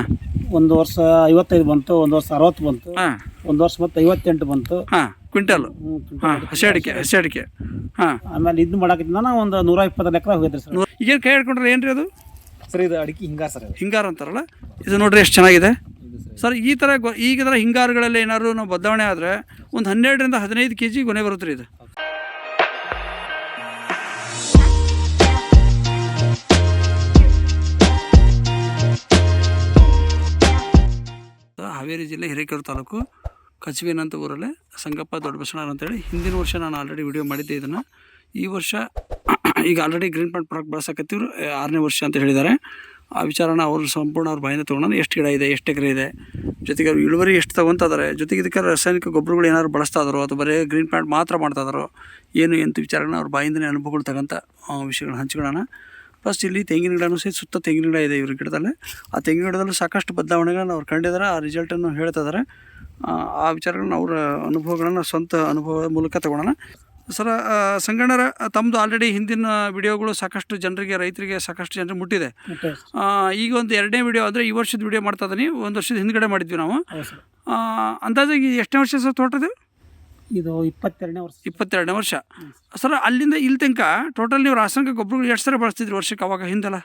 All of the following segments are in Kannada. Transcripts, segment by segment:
ಹಾಂ ಒಂದು ವರ್ಷ ಐವತ್ತೈದು ಬಂತು ಒಂದು ವರ್ಷ ಅರವತ್ತು ಬಂತು ಹಾಂ. ಒಂದು ವರ್ಷ ಮತ್ತೆ ಐವತ್ತೆಂಟು ಬಂತು. ಹಾಂ ಕ್ವಿಂಟಲ್. ಹಾಂ. ಹಸಿ ಅಡಿಕೆ. ಹಸಿ ಅಡಿಕೆ ಹಾಂ. ಆಮೇಲೆ ಇದು ಮಾಡಕ್ಕಿಂತ ಒಂದು ನೂರ ಇಪ್ಪತ್ತು ಎಕರೆ ಹೋಗಿದ್ರಿ ಸರ್. ಈಗೇನು ಕೈ ಹಿಡ್ಕೊಂಡ್ರೆ ಏನು ರೀ ಅದು? ಸರ್ ಇದು ಅಡಿಕೆ ಹಿಂಗಾರ ಸರ್ ಹಿಂಗಾರ ಅಂತಾರಲ್ಲ? ಇದು ನೋಡ್ರಿ ಎಷ್ಟು ಚೆನ್ನಾಗಿದೆ. ಸರ್ ಈ ಥರ ಗೊ ಈಗ ಥರ ಹಿಂಗಾರುಗಳಲ್ಲಿ ಏನಾದ್ರು ನಾವು ಬದಲಾವಣೆ ಆದರೆ ಒಂದು ಹನ್ನೆರಡರಿಂದ ಹದಿನೈದು ಕೆ ಜಿ ಗೊನೆ ಬರುತ್ತೆ ರೀ ಇದು. ಹಾವೇರಿ ಜಿಲ್ಲೆ ಹಿರೇಕೆರೂರು ತಾಲೂಕು ಕಚವೇನ ಅಂತ ಊರಲ್ಲೇ ಸಂಗಪ್ಪ ದೊಡ್ಡಬಸವಣ್ಣ ಅಂತೇಳಿ ಹಿಂದಿನ ವರ್ಷ ನಾನು ಆಲ್ರೆಡಿ ವಿಡಿಯೋ ಮಾಡಿದ್ದೆ ಇದನ್ನು. ಈ ವರ್ಷ ಈಗ ಆಲ್ರೆಡಿ ಗ್ರೀನ್ ಪ್ಯಾಂಟ್ ಪ್ರಾಡಕ್ಟ್ ಬಳಸಕತ್ತಿವ್ರು ಆರನೇ ವರ್ಷ ಅಂತ ಹೇಳಿದ್ದಾರೆ. ಆ ವಿಚಾರನ ಅವರು ಸಂಪೂರ್ಣ ಅವ್ರ ಬಾಯಿಂದ ತೊಗೊಂಡು ಎಷ್ಟು ಗಿಡ ಇದೆ, ಎಷ್ಟು ಎಕರೆ ಇದೆ, ಜೊತೆಗೆ ಅವ್ರು ಇಳುವರಿ ಎಷ್ಟು ತಗೊಂತ ಜೊತೆಗೆ ಇದಕ್ಕೆ ರಾಸಾಯನಿಕ ಗೊಬ್ಬರಗಳು ಏನಾದ್ರು ಬಳಸ್ತಾ ಇದಾರೋ, ಅಥವಾ ಬರೀ ಗ್ರೀನ್ ಪ್ಯಾಂಟ್ ಮಾತ್ರ ಮಾಡ್ತಾ ಏನು ಎಂತ ವಿಚಾರನ ಅವ್ರ ಬಾಯಿಂದನೇ ಅನುಭವಗಳು ತಗೊಂತ ವಿಷಯಗಳನ್ನ ಹಂಚ್ಕೊಳ್ಳೋಣ. ಫಸ್ಟ್ ಇಲ್ಲಿ ತೆಂಗಿನ ಗಿಡನೂ ಸಹಿತ ಸುತ್ತ ತೆಂಗಿನ ಗಿಡ ಇದೆ ಇವ್ರ ಗಿಡದಲ್ಲಿ. ಆ ತೆಂಗಿನ ಗಿಡದಲ್ಲೂ ಸಾಕಷ್ಟು ಬದಲಾವಣೆಗಳನ್ನು ಅವ್ರು ಕಂಡಿದ್ದಾರೆ ಆ ರಿಸಲ್ಟನ್ನು ಹೇಳ್ತಾ ಇದ್ದಾರೆ ಆ, ವಿಚಾರಗಳನ್ನು ಅವರ ಅನುಭವಗಳನ್ನು ಸ್ವಂತ ಅನುಭವದ ಮೂಲಕ ತಗೊಳ್ಳೋಣ ಸರ ಸಂಗಣ್ಣರ ತಮ್ಮದು ಆಲ್ರೆಡಿ ಹಿಂದಿನ ವಿಡಿಯೋಗಳು ಸಾಕಷ್ಟು ಜನರಿಗೆ ರೈತರಿಗೆ ಸಾಕಷ್ಟು ಜನರಿಗೆ ಮುಟ್ಟಿದೆ. ಈಗ ಒಂದು ಎರಡನೇ ವಿಡಿಯೋ ಅಂದರೆ ಈ ವರ್ಷದ ವಿಡಿಯೋ ಮಾಡ್ತಾ ಇದ್ದೀನಿ ಒಂದು ವರ್ಷದ ಹಿಂದ್ಗಡೆ ಮಾಡಿದ್ವಿ ನಾವು. ಅಂದಾಜಾಗಿ ಎಷ್ಟನೇ ವರ್ಷ ಸರ್ ತೋಟದ್ದು? ಇದು ಇಪ್ಪತ್ತೆರಡನೇ ವರ್ಷ. ಇಪ್ಪತ್ತೆರಡನೇ ವರ್ಷ. ಸರ್ ಅಲ್ಲಿಂದ ಇಲ್ಲಿ ತನಕ ಟೋಟಲ್ ನೀವು ರಾಸಾಯನಿಕ ಗೊಬ್ಬರಗಳು ಎಷ್ಟು ಸರಿ ಬಳಸ್ತಿದ್ರಿ ವರ್ಷಕ್ಕೆ ಅವಾಗ ಹಿಂದೆಲ್ಲ?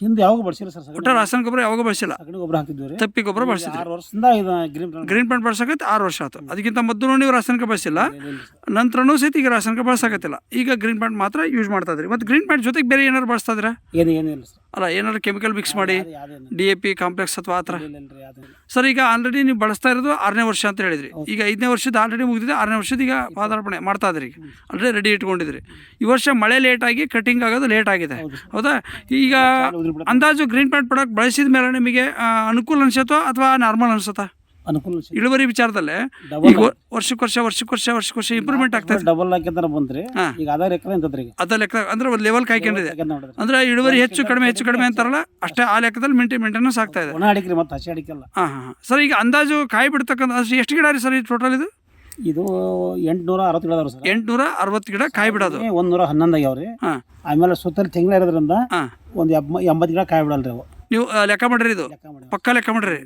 ಹಿಂದೆ ಯಾವಾಗ ಬಳಸಿಲ್ಲ ಸರ್ ಒಟ್ಟ ಸಗಣಿ ರಾಸಾಯನಿಕ ಗೊಬ್ಬರ ಯಾವಾಗ ಬಳಸಿಲ್ಲ. ಸಗಣಿ ಗೊಬ್ಬರ ಹಾಕಿದ್ವಿ ರೀ. ತಪ್ಪಿ ಗೊಬ್ಬರ ಬಳಸಿದ್ರಿ. ಆರು ವರ್ಷದಿಂದ ಇದು ಗ್ರೀನ್ ಗ್ರೀನ್ ಪ್ಲಾಂಟ್ ಬಳಸಕತ್ತೆ ಆರು ವರ್ಷ ಆಯ್ತು ಅದಕ್ಕಿಂತ ಮೊದಲು ನೀವು ರಾಸಾಯನಿಕ ಬಳಸಿಲ್ಲ. ನಂತರನೂ ಸಹಿತ ಈಗ ರಾಸಾಯನಿಕ ಬಳಸಕತ್ತಿಲ್ಲ. ಈಗ ಗ್ರೀನ್ ಪ್ಯಾಂಟ್ ಮಾತ್ರ ಯೂಸ್ ಮಾಡ್ತಾ ಇದ್ರಿ. ಮತ್ತು ಗ್ರೀನ್ ಪ್ಯಾಂಟ್ ಜೊತೆಗೆ ಬೇರೆ ಏನಾರು ಬಳಸ್ತಾ ಇದ್ರೆ? ಏನು ಏನಿಲ್ಲ ಸರ್. ಅಲ್ಲ ಏನಾದ್ರು ಕೆಮಿಕಲ್ ಮಿಕ್ಸ್ ಮಾಡಿ ಯಾವ್ದೇನು ಡಿ ಎ ಪಿ ಕಾಂಪ್ಲೆಕ್ಸ್ ಅಥವಾ ಆ ಥರ? ಇಲ್ಲ ಇಲ್ಲ ರೀ ಯಾವ್ದೇನು ಸರ್ ಈಗ ಆಲ್ರೆಡಿ ನೀವು ಬಳಸ್ತಾ ಇರೋದು ಆರನೇ ವರ್ಷ ಅಂತ ಹೇಳಿದ್ರಿ. ಈಗ ಐದನೇ ವರ್ಷದ ಆಲ್ರೆಡಿ ಮುಗಿದಿದೆ ಆರನೇ ವರ್ಷದ ಈಗ ಪಾದಾರ್ಪಣೆ ಮಾಡ್ತಾ ಇದ್ರಿ ಈಗ. ಆಲ್ರೆಡಿ ರೆಡಿ ಇಟ್ಕೊಂಡಿದ್ರಿ. ಈ ವರ್ಷ ಮಳೆ ಲೇಟ್ ಆಗಿ ಕಟಿಂಗ್ ಆಗೋದು ಲೇಟ್ ಆಗಿದೆ. ಹೌದಾ ಈಗ. ಅಂದಾಜು ಗ್ರೀನ್ ಪ್ಯಾಂಟ್ ಪ್ರಾಡಕ್ಟ್ ಬಳಸಿದ ಮೇಲೆ ನಿಮಗೆ ಅನುಕೂಲ ಅನ್ಸುತ್ತೋ ಅಥವಾ ನಾರ್ಮಲ್ ಅನಿಸುತ್ತಾ? ಅನುಕೂಲ ಇಳುವರಿ ವಿಚಾರದಲ್ಲೇ? ಈಗ ವರ್- ವರ್ಷಕ್ಕೆ ವರ್ಷ ವರ್ಷಕ್ಕೆ ವರ್ಷ ವರ್ಷಕ್ಕೆ ವರ್ಷ ಇಂಪ್ರೂವ್ಮೆಂಟ್ ಆಗ್ತದೆ. ಡಬಲ್ ಹಾಕಿದ್ರೆ ಬಂದ್ರಿ. ಈಗ ಅದ ಲೆಕ್ಕ ಅಂತದ್ರಿ ಅದ ಲೆಕ್ಕ ಅಂದ್ರೆ ಒಂದು ಲೆವೆಲ್ ಕಾಯ್ಕೊಂಡಿದೆ ಅಂದ್ರೆ ಇಳುವರಿ ಹೆಚ್ಚು ಕಡಿಮೆ ಹೆಚ್ಚು ಕಡಿಮೆ ಅಂತಾರಲ್ಲ ಅಷ್ಟೇ ಆ ಲೆಕ್ಕದಲ್ಲಿ ಮಿಂಟಿ ಮೇಂಟೆನೆನ್ಸ್ ಆಗ್ತಾ ಇದೆ. ಒಣ ಅಡಿಕೆ ಮತ್ತೆ ಹಸಿ ಅಡಿಕೆ ಅಲ್ಲ ಹಾಂ ಹಾಂ ಸರ್ ಈಗ ಅಂದಾಜು ಕಾಯಿ ಬಿಡ್ತಕ್ಕಂಥ ಎಷ್ಟು ಗಿಡ ರೀ ಸರ್ ಈ ಟೋಟಲ್ ಇದು? ಇದು ಎಂಟುನೂರ ಅರವತ್ತು ಗಿಡ ಅದಾವ್ರಿ ಸರ್. ಎಂಟುನೂರ ಅರವತ್ತು ಗಿಡ ಕಾಯಿ ಬಿಡೋದು ಒಂದ್ ನೂರ ಹನ್ನೊಂದು ಆಗ್ಯಾವ್ರಿ ಹಾಂ. ಆಮೇಲೆ ಸುತ್ತಲೂ ತೆಂಗಿನ ಇರೋದ್ರಿಂದ ಹಾಂ. ಒಂದು ಎಂಬತ್ತು ಗಿಡ ಕಾಯಿ ಬಿಡಲ್ರಿ ಅವು. ನೀವು ಆ, ಲೆಕ್ಕ ಮಾಡ್ರಿ ಇದು? ಲೆಕ್ಕ ಮಾಡಿ ಪಕ್ಕ ಲೆಕ್ಕ ಮಾಡ್ರಿ?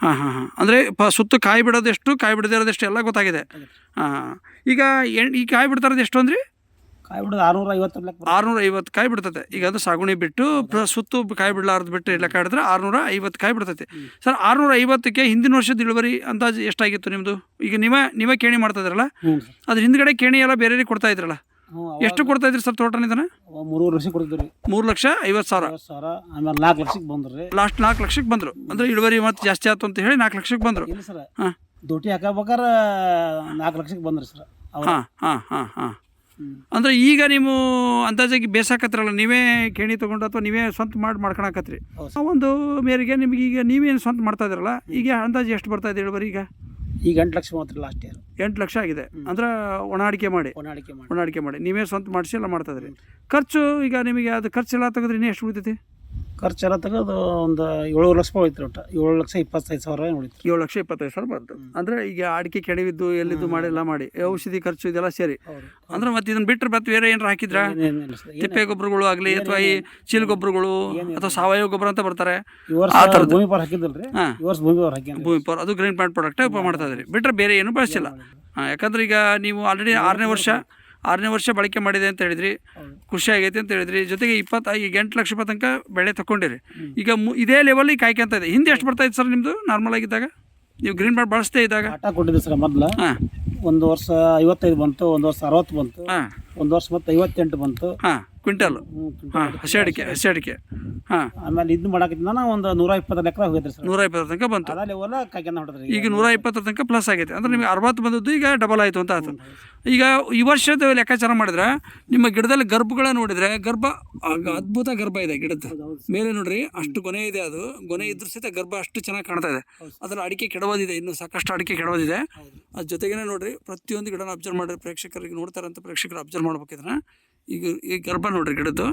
ಹಾಂ ಹಾಂ ಹಾಂ. ಅಂದರೆ ಪ ಸುತ್ತು ಕಾಯಿ ಬಿಡೋದು ಎಷ್ಟು ಕಾಯಿ ಬಿಡದೇ ಇರೋದು ಎಷ್ಟು ಎಲ್ಲ ಗೊತ್ತಾಗಿದೆ. ಹಾಂ. ಈಗ ಎಣ್ ಈ ಕಾಯಿ ಬಿಡ್ತಾರದು ಎಷ್ಟು ಅಂದ್ರಿ ಕಾಯಿ ಬಿಡೋದು ಆರ್ನೂರ ಐವತ್ತು ಲೆಕ್ಕ ಬರುತ್ತೆ. ಐವತ್ತು ಕಾಯಿ ಬಿಡ್ತೈತೆ. ಈಗ ಅದು ಸಾಗುಣಿ ಬಿಟ್ಟು ಸುತ್ತು ಕಾಯಿ ಬಿಡಲಾರ್ದು ಬಿಟ್ಟು ಲೆಕ್ಕ ಹಿಡಿದ್ರೆ ಆರ್ನೂರ ಐವತ್ತು ಕಾಯಿ ಬಿಡ್ತೈತೆ. ಸರ್ ಆರುನೂರ ಐವತ್ತಕ್ಕೆ ಹಿಂದಿನ ವರ್ಷದ ಇಳುವರಿ ಅಂದಾಜು ಎಷ್ಟಾಗಿತ್ತು ನಿಮ್ಮದು ಈಗ ನೀವೇ ನೀವೇ ಕೇಣಿ ಮಾಡ್ತಾ ಇದ್ರಲ್ಲ? ಅದ್ರ ಹಿಂದ್ಗಡೆ ಕೇಣಿ ಎಲ್ಲ ಬೇರೆ ಕೊಡ್ತಾ ಇದ್ರಲ್ಲ? ಎಷ್ಟು ಕೊಡ್ತಾ ಇದ್ರಿ ಸರ್ ತೋಟ ಇದನ್ನ? ಮೂರು ಲಕ್ಷ ಕೊಡ್ತೀವಿ ಮೂರು ಲಕ್ಷ ಐವತ್ತು ಸಾವಿರ. ಐವತ್ತು ಸಾವಿರ ಆಮೇಲೆ ನಾಲ್ಕು ಲಕ್ಷಕ್ಕೆ ಬಂದ್ರಿ ಲಾಸ್ಟ್ ನಾಲ್ಕು ಲಕ್ಷಕ್ಕೆ ಬಂದರು. ಅಂದ್ರೆ ಇಳುವರಿ ಮತ್ತೆ ಜಾಸ್ತಿ ಆಯ್ತು ಅಂತ ಹೇಳಿ ನಾಲ್ಕು ಲಕ್ಷಕ್ಕೆ ಬಂದರು. ಸರ್. ಹಾಂ. ಡ್ಯೂಟಿ ಹಾಕಬೇಕಾರೆ ನಾಲ್ಕು ಲಕ್ಷಕ್ಕೆ ಬಂದ್ರಿ ಸರ್. ಹಾಂ ಹಾಂ ಹಾಂ ಹಾಂ. ಅಂದರೆ ಈಗ ನೀವು ಅಂದಾಜಾಗಿ ಬೇಸಾಕತ್ರಲ್ಲ ನೀವೇ ಕೇಣಿ ತೊಗೊಂಡು ಅಥವಾ ನೀವೇ ಸ್ವಂತ ಮಾಡಿ ಮಾಡ್ಕೊಳಕತ್ರಿ ಒಂದು ಮೇರೆಗೆ ನಿಮಗೆ ಈಗ ನೀವೇನು ಸ್ವಂತ ಮಾಡ್ತಾ ಇದ್ರಲ್ಲ ಈಗ ಅಂದಾಜು ಎಷ್ಟು ಬರ್ತಾ ಇದೆ ಇಳುವರಿ ಈಗ? ಈಗ ಎಂಟು ಲಕ್ಷ ಮಾತ್ರ ಲಾಸ್ಟ್ ಇಯರ್ ಎಂಟು ಲಕ್ಷ ಆಗಿದೆ. ಅಂದ್ರೆ ಒಣ ಅಡಿಕೆ ಮಾಡಿ. ಒಣ ಅಡಿಕೆ ಮಾಡಿ. ನೀವೇ ಸ್ವಂತ ಮಾಡಿಸಿ ಎಲ್ಲ ಮಾಡ್ತಾ ಇದ್ರಿ ಖರ್ಚು ಈಗ ನಿಮಗೆ ಅದು ಖರ್ಚೆಲ್ಲ ತೆಗೆದ್ರೆ ಇನ್ನೂ ಎಷ್ಟು ಉಳಿತೈತಿ? ಖರ್ಚೆಲ್ಲ ತೆಗೆದು ಒಂದು ಏಳು ಲಕ್ಷ ಹೋಯ್ತು ಒಟ್ಟು. ಏಳು ಲಕ್ಷ ಇಪ್ಪತ್ತೈದು ಸಾವಿರ ಉಳಿತು. ಏಳು ಲಕ್ಷ ಇಪ್ಪತ್ತೈದು ಸಾವಿರ ಬಂತು. ಅಂದರೆ ಈಗ ಅಡಿಕೆ ಕೆಡವಿದ್ದು ಎಲ್ಲಿದ್ದು ಮಾಡಿ ಎಲ್ಲ ಮಾಡಿ. ಔಷಧಿ ಖರ್ಚು ಇದೆಲ್ಲ ಸೇರಿ. ಅಂದ್ರೆ ಮತ್ತೆ ಇದನ್ನ ಬಿಟ್ಟರೆ ಮತ್ತೆ ಬೇರೆ ಏನಾರ ಹಾಕಿದ್ರ? ತಿಪ್ಪೆ ಗೊಬ್ಬರಗಳು ಆಗಲಿ ಅಥವಾ ಈ ಚೀಲ ಗೊಬ್ಬರಗಳು ಅಥವಾ ಸಾವಯವ ಗೊಬ್ಬರ ಅಂತ ಬರ್ತಾರೆ. ಆ ಥರದ್ದು. ಭೂಮಿ ಪಾರ್ ಹಾಕಿದ್ದಲ್ರಿ? ಹಾಂ. ವರ್ಷ ಭೂಮಿ ಪಾರ್ ಹಾಕಿದ್ರಿ ಅದು ಗ್ರೀನ್ ಪ್ಲಾಂಟ್ ಪ್ರಾಡಕ್ಟ್ ಮಾಡ್ತಾ ಇದ್ರಿ ಬಿಟ್ಟರೆ ಬೇರೆ ಏನು ಬಳಸಿಲ್ಲ ಹಾಂ ಯಾಕಂದ್ರೆ ಈಗ ನೀವು ಆಲ್ರೆಡಿ ಆರನೇ ವರ್ಷ ಆರನೇ ವರ್ಷ ಬಳಕೆ ಮಾಡಿದೆ ಅಂತ ಹೇಳಿದ್ರಿ. ಖುಷಿ ಆಗೈತೆ ಅಂತ ಹೇಳಿದ್ರಿ. ಜೊತೆಗೆ ಇಪ್ಪತ್ತು ಈಗ ಎಂಟು ಲಕ್ಷ ರೂಪಾಯಿ ತನಕ ಬೆಳೆ ತಗೊಂಡಿರಿ ಈಗ ಮು ಇದೇ ಲೆವೆಲಿಗೆ ಕಾಯ್ಕೊಂತ ಇದೆ. ಹಿಂದೆ ಎಷ್ಟು ಬರ್ತಾ ಇತ್ತು ಸರ್ ನಿಮ್ಮದು ನಾರ್ಮಲ್ ಆಗಿದ್ದಾಗ? ನೀವು ಗ್ರೀನ್ ಬಾರ್ಡ್ ಬಳಸ್ತೇ ಇದ್ದಾಗ? ಆಟ ಕೊಟ್ಟಿದ್ದೆ ಸರ್ ಮೊದ್ಲು. ಒಂದು ವರ್ಷ ಐವತ್ತೈದು ಬಂತು ಒಂದು ವರ್ಷ ಅರವತ್ತು ಬಂತು ಹಾಂ. ಒಂದು ವರ್ಷ ಮತ್ತೆ ಐವತ್ತೆಂಟು ಬಂತು. ಹಾಂ. ಕ್ವಿಂಟಲ್? ಹಾಂ. ಹಸಿ ಅಡಿಕೆ ಹಸಿ ಅಡಿಕೆ. ಹಾಂ. ಆಮೇಲೆ ಇದು ಮಾಡಕ್ಕಿಂತ ಒಂದು ನೂರ ಇಪ್ಪತ್ತು ಲೆಕ್ಕ ಹೋಗಿದ್ರಿ ಸರ್. ನೂರ ಇಪ್ಪತ್ತರ ತನಕ ಬಂತು. ಅದ ಲೆವೆಲ್ ಕಾಯ್ಕೊಂಡು ಹೊಡೆದ್ರಿ ಈಗ. ನೂರ ಇಪ್ಪತ್ತರ ತನಕ ಪ್ಲಸ್ ಆಗೈತೆ. ಅಂದ್ರೆ ನಿಮಗೆ ಅರವತ್ತು ಬಂದದ್ದು ಈಗ ಡಬಲ್ ಆಯಿತು ಅಂತ ಆಯ್ತು ಈಗ ಈ ವರ್ಷದ ಲೆಕ್ಕಾಚಾರ ಮಾಡಿದ್ರೆ ನಿಮ್ಮ ಗಿಡದಲ್ಲಿ ಗರ್ಭಗಳ ನೋಡಿದ್ರೆ ಗರ್ಭ ಅದ್ಭುತ ಗರ್ಭ ಇದೆ ಗಿಡದ ಮೇಲೆ ನೋಡ್ರಿ ಅಷ್ಟು ಗೊನೆ ಇದೆ ಅದು. ಗೊನೆ ಇದ್ರೂ ಸಹಿತ ಗರ್ಭ ಅಷ್ಟು ಚೆನ್ನಾಗಿ ಕಾಣ್ತಾ ಇದೆ. ಅದರ ಅಡಿಕೆ ಕೆಡವೋದಿದೆ ಇನ್ನು ಸಾಕಷ್ಟು ಅಡಿಕೆ ಕೆಡವೋದಿದೆ. ಅದ್ರ ಜೊತೆಗೇನೆ ನೋಡ್ರಿ ಪ್ರತಿಯೊಂದು ಗಿಡನ ಅಬ್ಸರ್ವ್ ಮಾಡಿರಿ ಪ್ರೇಕ್ಷಕರಿಗೆ ನೋಡ್ತಾರಂತ ಪ್ರೇಕ್ಷಕರು ಅಬ್ಸರ್ವ್ ಮಾಡ್ಬೇಕಿದ್ರೆ ಈಗ ಈ ಗರ್ಭ ನೋಡ್ರಿ ಗಿಡದ್ದು.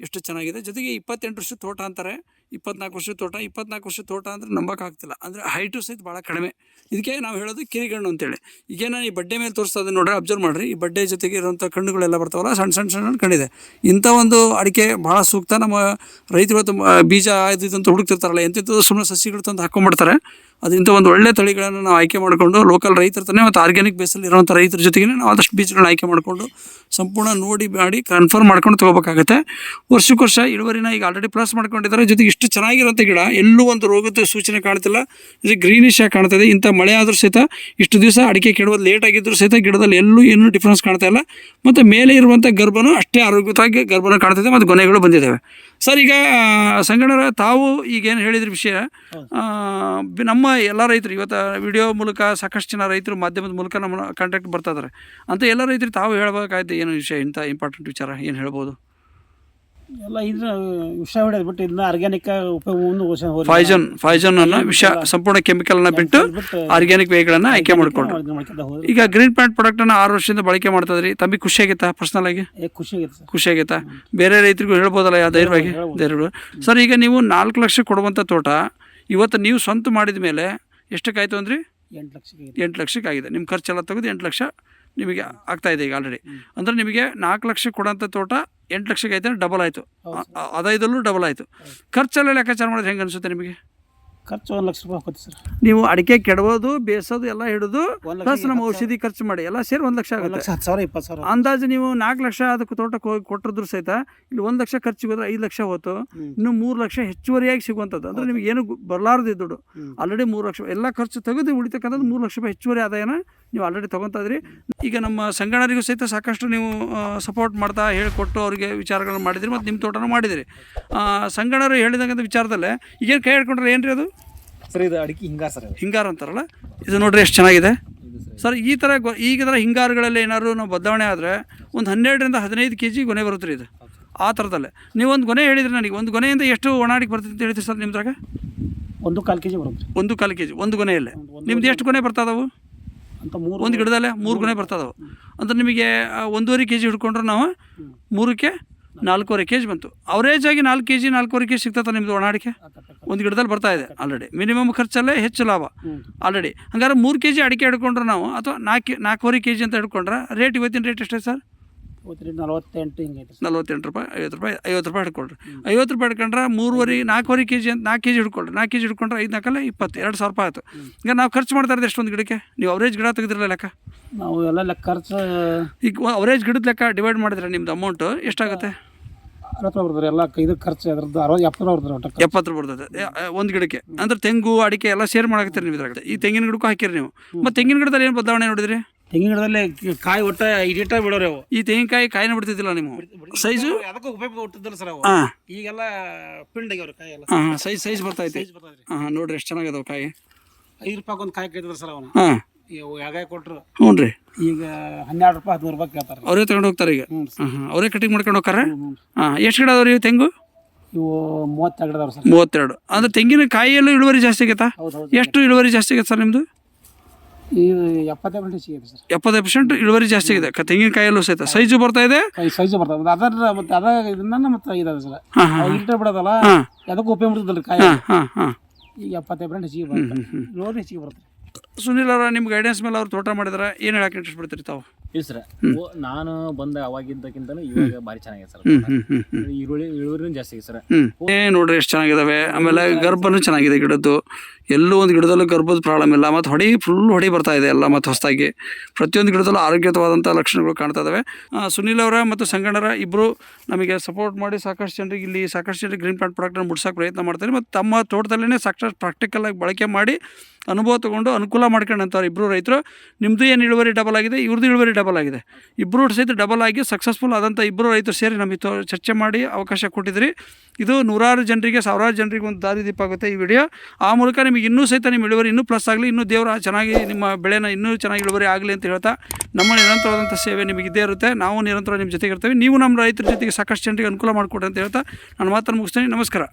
ಎಷ್ಟು ಚೆನ್ನಾಗಿದೆ. ಜೊತೆಗೆ ಇಪ್ಪತ್ತೆಂಟು ವರ್ಷದ ತೋಟ ಅಂತಾರೆ. ಇಪ್ಪತ್ನಾಲ್ಕು ವರ್ಷದ ತೋಟ, ಇಪ್ಪತ್ನಾಲ್ಕು ವರ್ಷದ ತೋಟ ಅಂದರೆ ನಂಬಕ್ಕಾಗ್ತಿಲ್ಲ ಅಂದರೆ ಹೈಟು ಸಹಿತ ಭಾಳ ಕಡಿಮೆ. ಇದಕ್ಕೆ ನಾವು ಹೇಳೋದು ಕಿರಿಗಣ್ಣು ಅಂತೇಳಿ. ಈಗ ನಾನು ಈ ಬಡ್ಡೆ ಮೇಲೆ ತೋರಿಸ್ತದೆ ನೋಡ್ರಿ ಅಬ್ಸರ್ವ್ ಮಾಡಿರಿ. ಈ ಬಡ್ಡೆ ಜೊತೆಗೆ ಇರುವಂಥ ಕಣ್ಣುಗಳೆಲ್ಲ ಬರ್ತಾವಲ್ಲ ಸಣ್ಣ ಸಣ್ಣ ಸಣ್ಣ ಕಣ್ಣಿದೆ ಇಂಥ ಒಂದು ಅಡಿಕೆ ಭಾಳ ಸೂಕ್ತ. ನಮ್ಮ ರೈತರು ಬೀಜ ಇದು ಹುಡುಕ್ತಿರ್ತಾರಲ್ಲ, ಎಂತೆಂಥದ್ದು ಸುಮ್ಮನೆ ಸಸಿಗಳು ತಂದು ಹಾಕೊಂಡ್ಬಿಡ್ತಾರೆ ಅದರಿಂದ ಒಂದು ಒಳ್ಳೆ ತಳಿಗಳನ್ನು ನಾವು ಆಯ್ಕೆ ಮಾಡಿಕೊಂಡು ಲೋಕಲ್ ರೈತರ ಮತ್ತು ಆರ್ಗ್ಯಾನಿಕ್ ಬೇಸಲ್ಲಿ ಇರುವಂಥ ರೈತರ ಜೊತೆಗೆ ನಾವು ಆದಷ್ಟು ಬೀಜಗಳನ್ನ ಆಯ್ಕೆ ಮಾಡಿಕೊಂಡು ಸಂಪೂರ್ಣ ನೋಡಿ, ಮಾಡಿ ಕನ್ಫರ್ಮ್ ಮಾಡ್ಕೊಂಡು ತೊಗೋಬೇಕಾಗುತ್ತೆ. ವರ್ಷಕ್ಕೆ ವರ್ಷ ಇಳುವರಿನ ಈಗ ಆಲ್ರೆಡಿ ಪ್ಲಸ್ ಮಾಡ್ಕೊಂಡಿದ್ದಾರೆ. ಜೊತೆಗೆ ಇಷ್ಟು ಚೆನ್ನಾಗಿರೋಂಥ ಗಿಡ, ಎಲ್ಲೂ ಒಂದು ರೋಗದ ಸೂಚನೆ ಕಾಣ್ತಿಲ್ಲ. ಇದು ಗ್ರೀನಿಶ್ ಆಗಿ ಕಾಣ್ತದೆ ಇಂಥ ಮಳೆ ಆದರೂ ಸಹಿತ ಇಷ್ಟು ದಿವಸ ಅಡಿಕೆ ಕೆಡುವುದು ಲೇಟ್ ಆಗಿದ್ದರೂ ಸಹಿತ ಗಿಡದಲ್ಲಿ ಎಲ್ಲೂ ಏನೂ ಡಿಫ್ರೆನ್ಸ್ ಕಾಣ್ತಾ ಇಲ್ಲ. ಮತ್ತು ಮೇಲೆ ಇರುವಂಥ ಗರ್ಭನೂ ಅಷ್ಟೇ ಆರೋಗ್ಯವಾಗಿ ಗರ್ಭನ ಕಾಣ್ತಿದೆ ಮತ್ತು ಗೊನೆಗಳು ಬಂದಿದ್ದಾವೆ. ಸರ್, ಈಗ ಸಂಗಣರ ತಾವು ಈಗೇನು ಹೇಳಿದ್ರ ವಿಷಯ ನಮ್ಮ ಎಲ್ಲ ರೈತರು ಇವತ್ತು ವಿಡಿಯೋ ಮೂಲಕ ಸಾಕಷ್ಟು ಜನ ರೈತರು ಮಾಧ್ಯಮದ ಮೂಲಕ ನಮ್ಮ ಕಾಂಟ್ಯಾಕ್ಟ್ ಬರ್ತಾ ಇದ್ದಾರೆ. ಅಂತ ಎಲ್ಲ ರೈತರು ತಾವು ಹೇಳಬೇಕಾಯ್ತು ಏನು ವಿಷಯ, ಇಂಥ ಇಂಪಾರ್ಟೆಂಟ್ ವಿಚಾರ ಏನು ಹೇಳ್ಬೋದು? ಎಲ್ಲ ಇದ್ರ ವಿಷ ಹೊಡೆದ್ ಬಿಟ್ಟು ಇದನ್ನ ಆರ್ಗ್ಯಾನಿಕ್ ಉಪಯೋಗ ಮುಂದೆ ಉಳ್ಸ- ಹೋಗ್ಲಿ. ಫೈಜನ್ ಫೈಜನ್ ಅನ್ನ ವಿಷ ಸಂಪೂರ್ಣ ಕೆಮಿಕಲ್ ಅನ್ನ ಬಿಟ್ಟು ಆರ್ಗ್ಯಾನಿಕ್ ವೇಗಳನ್ನ ಆಯ್ಕೆ ಹೋದ್ರೆ. ಈಗ ಗ್ರೀನ್ ಪ್ಲಾಂಟ್ ಪ್ರಾಡಕ್ಟ್ ಅನ್ನ ಆರು ವರ್ಷದಿಂದ ಬಳಕೆ ಮಾಡ್ತಾಯಿದ್ರಿ. ತಮಗೆ ಖುಷಿ ಆಗಿತ್ತಾ ಪರ್ಸನಲ್ ಆಗಿ? ಖುಷಿ ಆಗೈತೆ ಆಗೈತಾ? ಬೇರೆ ರೈತರಿಗೂ ಹೇಳ್ಬೋದಲ್ಲ ಯಾವ ಧೈರ್ಯವಾಗಿ? ಧೈರ್ಯ ಸರ್ ಈಗ ನೀವು ನಾಲ್ಕು ಲಕ್ಷ ಕೊಡುವಂಥ ತೋಟ ಇವತ್ತು ನೀವು ಸ್ವಂತ ಮಾಡಿದ ಮೇಲೆ ಎಷ್ಟಕ್ಕಾಯ್ತು ಅಂದ್ರಿ? ಎಂಟು ಲಕ್ಷಕ್ಕೆ ಆಗೈತೆ. ಎಂಟು ಲಕ್ಷಕ್ಕೆ ಆಗಿದೆ. ನಿಮ್ಮ ಖರ್ಚೆಲ್ಲ ತೆಗೆದು ಎಂಟು ಲಕ್ಷ ನಿಮಗೆ ಆಗ್ತಾ ಇದೆ ಈಗ ಆಲ್ರೆಡಿ ಅಂದರೆ ನಿಮಗೆ ನಾಲ್ಕು ಲಕ್ಷ ಕೊಡೋಂಥ ತೋಟ ಎಂಟು ಲಕ್ಷಕ್ಕೆ ಆಯ್ತು ಅಂದ್ರೆ ಡಬಲ್ ಆಯಿತು. ಅದೈದಲ್ಲೂ ಡಬಲ್ ಆಯಿತು. ಖರ್ಚೆಲ್ಲ ಲೆಕ್ಕಾಚಾರ ಮಾಡಿದ್ರೆ ಹೆಂಗೆ ಅನಿಸುತ್ತೆ ನಿಮಗೆ? ಖರ್ಚು ಒಂದು ಲಕ್ಷ ರೂಪಾಯಿ ಹೋಗುತ್ತೆ ಸರ್. ನೀವು ಅಡಿಕೆ ಕೆಡಬೋದು ಬೇಯಿಸೋದು ಎಲ್ಲ ಹಿಡಿದು ಪ್ಲಸ್ ನಮ್ಮ ಔಷಧಿ ಖರ್ಚು ಮಾಡಿ ಎಲ್ಲ ಸೇರಿ ಒಂದು ಲಕ್ಷ ಆಗುತ್ತೆ. ಹತ್ತು ಸಾವಿರ ಇಪ್ಪತ್ತು ಸಾವಿರ. ಅಂದಾಜು ನೀವು ನಾಲ್ಕು ಲಕ್ಷ ಅದಕ್ಕೆ ತೋಟಕ್ಕೆ ಹೋಗಿ ಕೊಟ್ಟಿದ್ರು ಸಹಿತ ಇಲ್ಲಿ ಒಂದು ಲಕ್ಷ ಖರ್ಚಿಗೆ ಹೋದ್ರೆ ಐದು ಲಕ್ಷ ಹೋಯ್ತು. ಇನ್ನು ಮೂರು ಲಕ್ಷ ಹೆಚ್ಚುವರಿಯಾಗಿ ಸಿಗುವಂಥದ್ದು. ಅಂದರೆ ನಿಮಗೆ ಏನು ಬರಲಾರದು ದುಡ್ಡು. ಆಲ್ರೆಡಿ ಮೂರು ಲಕ್ಷ ಎಲ್ಲ ಖರ್ಚು ತೆಗೆದು ಉಳಿತಕ್ಕಂಥದ್ದು ಮೂರು ಲಕ್ಷ ರೂಪಾಯಿ ಹೆಚ್ಚುವರಿ ಆದಾಯನ ನೀವು ಆಲ್ರೆಡಿ ತೊಗೊತಾ ಇದ್ರಿ. ಈಗ ನಮ್ಮ ಸಂಗಣರಿಗೂ ಸಹಿತ ಸಾಕಷ್ಟು ನೀವು ಸಪೋರ್ಟ್ ಮಾಡ್ತಾ ಹೇಳಿಕೊಟ್ಟು ಅವರಿಗೆ ವಿಚಾರಗಳನ್ನು ಮಾಡಿದ್ರಿ ಮತ್ತು ನಿಮ್ಮ ತೋಟನೂ ಮಾಡಿದಿರಿ. ಸಂಗಣರು ಹೇಳಿದಂಥ ವಿಚಾರದಲ್ಲೇ ಈಗೇನು ಕೈ ಹಿಡ್ಕೊಂಡ್ರೆ ಏನು ರೀ ಅದು? ಸರ್ ಇದು ಅಡಿಕೆ ಹಿಂಗಾರ ಸರ್ ಹಿಂಗಾರ ಅಂತಾರಲ್ಲ? ಇದು ನೋಡ್ರಿ ಎಷ್ಟು ಚೆನ್ನಾಗಿದೆ. ಸರ್ ಈ ಥರ ಗೊ ಈಗ ಥರ ಹಿಂಗಾರುಗಳಲ್ಲಿ ಏನಾದ್ರು ನಾವು ಬದಲಾವಣೆ ಆದರೆ ಒಂದು ಹನ್ನೆರಡರಿಂದ ಹದಿನೈದು ಕೆ ಜಿ ಗೊನೆ ಬರುತ್ತೆ ರೀ ಇದು. ಆ ಥರದಲ್ಲೇ ನೀವು ಒಂದು ಗೊನೆ ಹೇಳಿದ್ರಿ ನನಗೆ. ಒಂದು ಗೊನೆಯಿಂದ ಎಷ್ಟು ಒಣಾಡಿಗೆ ಬರ್ತದೆ ಅಂತ ಹೇಳ್ತೀರಿ ಸರ್ ನಿಮ್ಮದ್ರಾಗ ಒಂದು ಕಾಲು ಕೆ ಜಿ ಬರುತ್ತೆ. ಒಂದು ಕಾಲು ಕೆ ಜಿ ಒಂದು ಗೊನೆಯಲ್ಲೇ ನಿಮ್ದು ಎಷ್ಟು ಗೊನೆ ಬರ್ತದವು? ಅಂತ ಮೂರು ಒಂದು ಗಿಡದಲ್ಲೇ ಮೂರು ಗುಣ ಬರ್ತದವು ಅಂದ್ರೆ ನಿಮಗೆ ಒಂದೂವರೆ ಕೆ ಜಿ ಹಿಡ್ಕೊಂಡ್ರೆ ನಾವು ಮೂರಕ್ಕೆ ನಾಲ್ಕೂವರೆ ಕೆ ಜಿ ಬಂತು ಅವರೇಜ್ ಆಗಿ ನಾಲ್ಕು ಕೆ ಜಿ ನಾಲ್ಕೂವರೆ ಕೆ ಜಿ ಸಿಗ್ತದೆ ನಿಮ್ಮದು ಒಣಾಡಿಕೆ ಒಂದು ಗಿಡದಲ್ಲಿ ಬರ್ತಾ ಇದೆ ಆಲ್ರೆಡಿ ಮಿನಿಮಮ್ ಖರ್ಚಲ್ಲೇ ಹೆಚ್ಚು ಲಾಭ. ಆಲ್ರೆಡಿ ಹಂಗಾರೆ ಮೂರು ಕೆ ಜಿ ಅಡಿಕೆ ಹಿಡ್ಕೊಂಡ್ರೆ ನಾವು ಅಥವಾ ನಾಲ್ಕು ನಾಲ್ಕೂವರೆ ಕೆ ಜಿ ಅಂತ ಹಿಡ್ಕೊಂಡ್ರೆ ರೇಟ್ ಇವತ್ತಿನ ರೇಟ್ ಎಷ್ಟೇ ಸರ್? ನಲವತ್ತೆಂಟು ಹಿಂಗೆ ನಲ್ವತ್ತೆಂಟು ರೂಪಾಯಿ ಐವತ್ತು ರೂಪಾಯಿ ಐವತ್ತು ರೂಪಾಯಿ ಹಿಡ್ಕೊಳ್ರಿ. ಐವತ್ತು ರೂಪಾಯಿ ಹಿಡ್ಕೊಂಡ್ರೆ ಮೂರುವರೆ ನಾಲ್ಕುವರೆ ಕೆ ಜಿ ಅಂತ ನಾಲ್ಕು ಕೆ ಜಿ ಹಿಡ್ಕೊಳ್ರಿ. ನಾಲ್ಕು ಕೆ ಜಿ ಹಿಡ್ಕೊಂಡ್ರೆ ಐದು ನಾಲ್ಕಲ್ಲ ಇಪ್ಪತ್ತು ಎರಡು ಸಾವಿರ ರೂಪಾಯಿ ಆಯಿತು ಈಗ ನಾವು ಖರ್ಚು ಮಾಡ್ತಾ ಇರೋದು ಎಷ್ಟೊಂದು ಗಿಡಕ್ಕೆ? ನೀವು ಅವರೇಜ್ ಗಿಡ ತೆಗೆದಿರಲ್ಲ ಲೆಕ್ಕ? ನಾವು ಎಲ್ಲ ಲೆಕ್ಕ ಖರ್ಚು ಈಗ ಅವರೇಜ್ ಗಿಡದ ಲೆಕ್ಕ ಡಿವೈಡ್ ಮಾಡಿದ್ರೆ ನಿಮ್ದು ಅಮೌಂಟು ಎಷ್ಟಾಗುತ್ತೆ? ಅರವತ್ತು ರೂಪಾಯಿ ಬರ್ತದೆ. ಎಲ್ಲ ಇದು ಖರ್ಚು ಅದ್ರದ್ದು ಅರವತ್ತು ಎಪ್ಪತ್ತು ಬರ್ತದೆ ಒಟ್ಟು ಎಪ್ಪತ್ತು ರೂಪಾಯಿ ಬರ್ತದೆ. ಒಂದು ಗಿಡಕ್ಕೆ. ಅಂದ್ರೆ ತೆಂಗು ಅಡಿಕೆ ಎಲ್ಲ ಸೇರ್ ಮಾಡಾಕತ್ತೀರಿ ನೀವು ಇದ್ರಾಗ ಈ ತೆಂಗಿನ ಗಿಡಕ್ಕೂ ಹಾಕಿರಿ ನೀವು. ಮತ್ತು ತೆಂಗಿನ ಗಿಡದಲ್ಲಿ ಏನು ಬದಲಾವಣೆ ನೋಡಿದ್ರಿ? ತೆಂಗಿನ ಗಿಡದಲ್ಲಿ ಕಾಯಿ ಒಟ್ಟ ಇಡಿಟ ಬಿಡೋರಿ ಅವು. ಈ ತೆಂಗಿನಕಾಯಿ ಕಾಯಿನ ಬಿಡ್ತಿದ್ದಿಲ್ಲ ನೀವು ಸೈಜು? ಅದಕ್ಕೂ ಉಪಯೋಗ ಹುಟ್ಟಿದ್ದಿಲ್ಲ ಸರ್ ಅವು. ಈಗೆಲ್ಲ ಪಿಂಡ್ ಆಗ್ಯಾವ್ರಿ ಕಾಯಿ ಎಲ್ಲ. ಹಾಂ ಸೈಜ್ ಸೈಜ್ ಬರ್ತೈತೆ ಹಾಂ ನೋಡ್ರಿ ಎಷ್ಟು ಚೆನ್ನಾಗಿದೆ ಕಾಯಿ. ಐದು ರೂಪಾಯಿ ಒಂದು ಕಾಯಿ ಕೇಳಿದ್ರು ಸರ್ ಅವನು. ಹಾಂ. ಇವು ಯಾಗಾಯ ಕೊಟ್ರು. ಹ್ಞೂ ರೀ ಈಗ ಹನ್ನೆರಡು ರೂಪಾಯಿ ಹದಿಮೂರು ರೂಪಾಯಿ ಕೇಳ್ತಾರೆ. ಅವರೇ ತಗೊಂಡು ಹೋಗ್ತಾರೆ ಈಗ? ಹಾಂ ಅವರೇ ಕಟಿಂಗ್ ಮಾಡ್ಕೊಂಡು ಹೋಗ್ತಾರೆ? ಹಾಂ ಎಷ್ಟು ಗಿಡ ಅದಾವ್ರಿ ಇವು ತೆಂಗು? ಇವು ಮೂವತ್ತೆರಡು ಅದಾವ್ರಿ ಸರ್. ಮೂವತ್ತೆರಡು. ಅಂದ್ರೆ ತೆಂಗಿನ ಕಾಯಿಯಲ್ಲೂ ಇಳುವರಿ ಜಾಸ್ತಿ ಆಗೈತಾ? ಎಷ್ಟು ಇಳುವರಿ ಜಾಸ್ತಿ ಆಗೈತೆ ಸರ್ ನಿಮ್ಮದು ಸಿಗುತ್ತೆ ಸರ್. ಎಪ್ಪತ್ತೈದು ಪರ್ಸೆಂಟ್ ಇಳುವರಿ ಜಾಸ್ತಿ ಆಗಿದೆ. ಕ- ತೆಂಗಿನಕಾಯಲ್ಲೂ ಸಹಿತ. ಸೈಜು ಬರ್ತಾ ಇದೆ? ಕೈ ಸೈಜು ಬರ್ತದೆ ಅದರ ಮತ್ತೆ ಅದ ಇದನ್ನ ಮತ್ತೆ ಇದಾದ ಸರ್. ಹಾಂ ಬಿಡೋದಲ್ಲ ಹಾಂ. ಅದಕ್ಕೂ ಉಪಯೋಗ ಮಾಡ್ತದಲ್ಲ ಕಾಯಿ? ಹಾಂ ಹಾಂ ಹಾಂ. ಈಗ ಎಪ್ಪತ್ತೈದು ಗಂಟೆ ಹೆಚ್ಚಿಗೆ ಬರುತ್ತೆ. ಇಳುವರಿ ಹೆಚ್ಚಿಗೆ ಬರುತ್ತೆ. ಸುನಿಲ್ ಅವರ ನಿಮ್ಮ ಗೈಡೆನ್ಸ್ ಮೇಲೆ ಅವ್ರು ತೋಟ ಮಾಡಿದ್ರೆ. ಏನು ಹೇಳಕ್ಕೆ ಇಂಟ್ರೆಸ್ಟ್ ಬಿಡ್ತಿರ್ತಾವೆ ತಾವು? ಇಲ್ಲ ಸರ್ ನಾನು ಬಂದ ಅವಾಗಿದ್ದಕ್ಕಿಂತನೂ ಇವಾಗ ಭಾರಿ ಚೆನ್ನಾಗಿದೆ ಸರ್ ಈರುಳ್ಳಿ ಇಳುವರಿನೂ ಜಾಸ್ತಿ ಇದೆ ಸರ್. ಏ ನೋಡ್ರಿ ಎಷ್ಟು ಚೆನ್ನಾಗಿದಾವೆ. ಆಮೇಲೆ ಗರ್ಭನು ಚೆನ್ನಾಗಿದೆ ಗಿಡದ್ದು. ಎಲ್ಲೂ ಒಂದು ಗಿಡದಲ್ಲೂ ಗರ್ಭದ ಪ್ರಾಬ್ಲಮ್ ಇಲ್ಲ. ಮತ್ತು ಹೊಡಿ ಫುಲ್ ಹೊಡಿ ಬರ್ತಾ ಇದೆ ಎಲ್ಲ ಮತ್ತು ಹೊಸದಾಗಿ. ಪ್ರತಿಯೊಂದು ಗಿಡದಲ್ಲೂ ಆರೋಗ್ಯತವಾದಂಥ ಲಕ್ಷಣಗಳು ಕಾಣ್ತಾ ಇದಾವೆ. ಸುನಿಲ್ ಅವರ ಮತ್ತು ಸಂಗಣರ ಇಬ್ಬರು ನಮಗೆ ಸಪೋರ್ಟ್ ಮಾಡಿ ಸಾಕಷ್ಟು ಜನರಿಗೆ ಇಲ್ಲಿ ಸಾಕಷ್ಟು ಜನರಿಗೆ ಗ್ರೀನ್ ಪ್ಲಾಂಟ್ ಪ್ರಾಡಕ್ಟನ್ನು ಮುಡ್ಸೋಕೆ ಪ್ರಯತ್ನ ಮಾಡ್ತಾರೆ ಮತ್ತು ತಮ್ಮ ತೋಟದಲ್ಲೇ ಸಾಕಷ್ಟು ಪ್ರಾಕ್ಟಿಕಲಾಗಿ ಬಳಕೆ ಮಾಡಿ ಅನುಭವ ತೊಗೊಂಡು ಅನುಕೂಲ ಮಾಡ್ಕೊಂಡಂಥವ್ರು ಇಬ್ಬರು ರೈತರು. ನಿಮ್ಮದು ಏನು ಇಳುವರಿ ಡಬಲ್ ಆಗಿದೆ ಇವ್ರದ್ದು ಇಳುವರಿ ಡಬಲ್ ಆಗಿದೆ. ಇಬ್ಬರು ಸಹಿತ ಡಬಲ್ ಆಗಿ ಸಕ್ಸಸ್ಫುಲ್ ಆದಂಥ ಇಬ್ಬರು ರೈತರು ಸೇರಿ ನಮಗೆ ತೋ ಚರ್ಚೆ ಮಾಡಿ ಅವಕಾಶ ಕೊಟ್ಟಿದ್ರಿ. ಇದು ನೂರಾರು ಜನರಿಗೆ, ಸಾವಿರಾರು ಜನರಿಗೆ ಒಂದು ದಾರಿದೀಪ ಆಗುತ್ತೆ ಈ ವಿಡಿಯೋ. ಆ ಮೂಲಕ ನಿಮಗೆ ಇನ್ನೂ ಸಹಿತ ನಿಮ್ಮ ಇಳುವರಿ ಇನ್ನೂ ಪ್ಲಸ್ ಆಗಲಿ, ಇನ್ನೂ ದೇವರ ಚೆನ್ನಾಗಿ ನಿಮ್ಮ ಬೆಳೆನ ಇನ್ನೂ ಚೆನ್ನಾಗಿ ಇಳುವರಿ ಆಗಲಿ ಅಂತ ಹೇಳ್ತಾ ನಮ್ಮ ನಿರಂತರವಾದಂಥ ಸೇವೆ ನಿಮಗೆ ಇದ್ದೇ ಇರುತ್ತೆ. ನಾವು ನಿರಂತರ ನಿಮ್ಮ ಜೊತೆಗೆ ಇರ್ತೇವೆ. ನೀವು ನಮ್ಮ ರೈತರ ಜೊತೆಗೆ ಸಾಕಷ್ಟು ಜನರಿಗೆ ಅನುಕೂಲ ಮಾಡಿಕೊಡ್ರಿ ಅಂತ ಹೇಳ್ತಾ ನಾನು ಮಾತನ್ನು ಮುಗಿಸ್ತೇನೆ. ನಮಸ್ಕಾರ.